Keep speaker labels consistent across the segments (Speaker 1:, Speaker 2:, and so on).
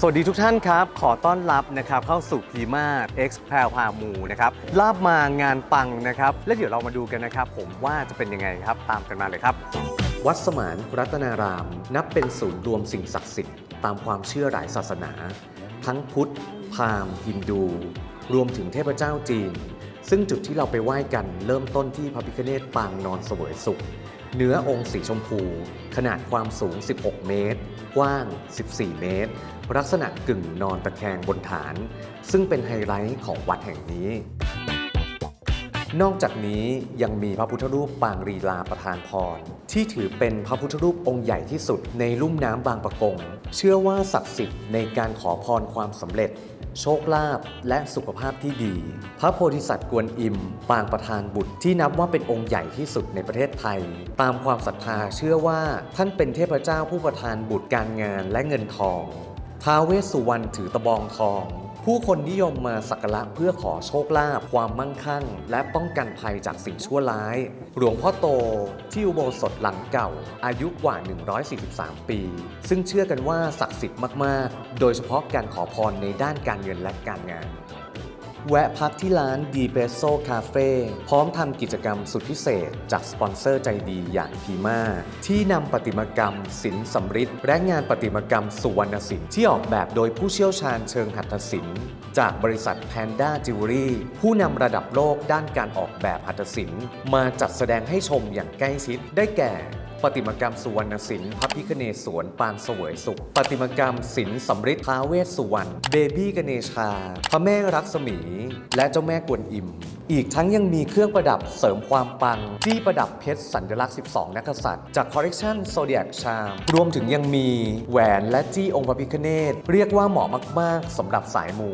Speaker 1: สวัสดีทุกท่านครับ ขอต้อนรับนะครับเข้าสู่พีมา X แพรวพามูนะครับลาบมางานปังนะครับ และเดี๋ยวเรามาดูกันนะครับ ผมว่าจะเป็นยังไงครับ ตามกันมาเลยครับ วัดสมานรัตนาราม นับเป็นศูนย์รวมสิ่งศักดิ์สิทธิ์ตามความเชื่อหลายศาสนา ทั้งพุทธ พราหมณ์ฮินดู รวมถึงเทพเจ้าจีน ซึ่งจุดที่เราไปไหว้กันเริ่มต้นที่พระพิฆเนศปางนอนเสวยสุข เนื้อองค์สีชมพู ขนาดความสูง 16 เมตร กว้าง 14 เมตร ลักษณะกึ่งนอนตะแคงบนฐาน ซึ่งเป็นไฮไลท์ของวัดแห่งนี้ นอกจากนี้ยังมีพระพุทธรูปปางรีลาประธานพร ที่ถือเป็นพระพุทธรูปองค์ใหญ่ที่สุดในลุ่มน้ำบางปะกง เชื่อว่าศักดิ์สิทธิ์ในการขอพรความสำเร็จ โชคลาภและสุขภาพที่ดี พระโพธิสัตว์กวนอิม ปางประธานบุตรที่นับว่าเป็นองค์ใหญ่ที่สุดในประเทศไทย ตามความศรัทธาเชื่อว่าท่านเป็นเทพเจ้าผู้ประทานบุตรการงานและเงินทองท้าเวสสุวรรณถือตะบองทอง ผู้คนนิยมมาสักการะเพื่อขอโชคลาภความมั่งคั่ง และป้องกันภัยจากสิ่งชั่วร้าย หลวงพ่อโต ที่อุโบสถหลังเก่า อายุกว่า 143 ปี ซึ่งเชื่อกันว่าศักดิ์สิทธิ์มาก ๆ โดยเฉพาะการขอพรในด้านการเงินและการงาน แวะพักที่ร้านดีเ e โซคาเฟ่พร้อมทำกิจกรรมสุดพิเศษ จากสปอนเซอร์ใจดีอย่างพีมาที่นำประติมากรรมศิลป์สำริดและงานประติมากรรมสุวรรณศิลป์ที่ออกแบบโดยผู้เชี่ยวชาญเชิงหัตถศิลป์จากบริษัท Panda Jewelry ผู้นำระดับโลกด้านการออกแบบหัตถศิลป์มาจัดแสดงให้ชมอย่างใกล้ชิดได้แก่ ประติมากรรมสุวรรณศิลป์พระพิคเนศวรปางเสวยสุขประติมากรรมศิลป์สำริดท้าเวสสุวรรณเบบี้กเนชา พระแม่รักษมี และเจ้าแม่กวนอิม อีกทั้งยังมีเครื่องประดับเสริมความปัง ที่ประดับเพชรสัญลักษณ์ 12 นักษัตริย์ จากคอลเลกชันโซเดียกชาม รวมถึงยังมีแหวนและจี้องค์พระพิคเนตเรียกว่าเหมาะมาก ๆสำหรับสายมู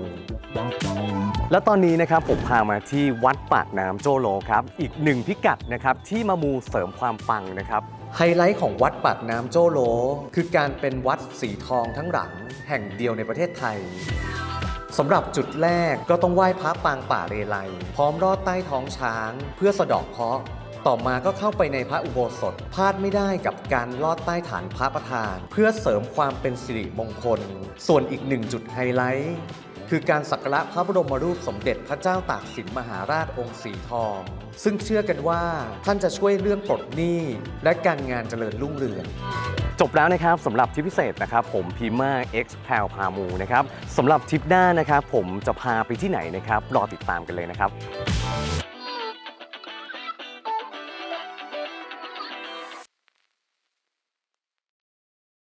Speaker 1: และตอนนี้นะครับผมพามาที่วัดปากน้ำโจโลครับ อีกหนึ่งพิกัดนะครับที่มามูเสริมความปังนะครับ ไฮไลท์ของวัดปากน้ำโจโล คือการเป็นวัดสีทองทั้งหลังแห่งเดียวในประเทศไทยสำหรับจุดแรกก็ต้องไหว้พระปางป่าเรไลพร้อมรอดใต้ท้องช้าง เพื่อสะดอกเคราะห์ต่อมาก็เข้าไปในพระอุโบสถพลาดไม่ได้กับการลอดใต้ฐานพระประธาน เพื่อเสริมความเป็นสิริมงคล ส่วนอีกหนึ่งจุดไฮไลท์ คือการสักการะพระบรมรูปสมเด็จพระเจ้าตากสินมหาราชองค์สีทอง ซึ่งเชื่อกันว่าท่านจะช่วยเรื่องปลดหนี้และการงานเจริญรุ่งเรืองจบแล้วนะครับสำหรับทิปพิเศษนะครับผมพีมา X แพลพามูนะครับสำหรับทริปหน้านะครับผมจะพาไปที่ไหนนะครับรอติดตามกันเลยนะครับ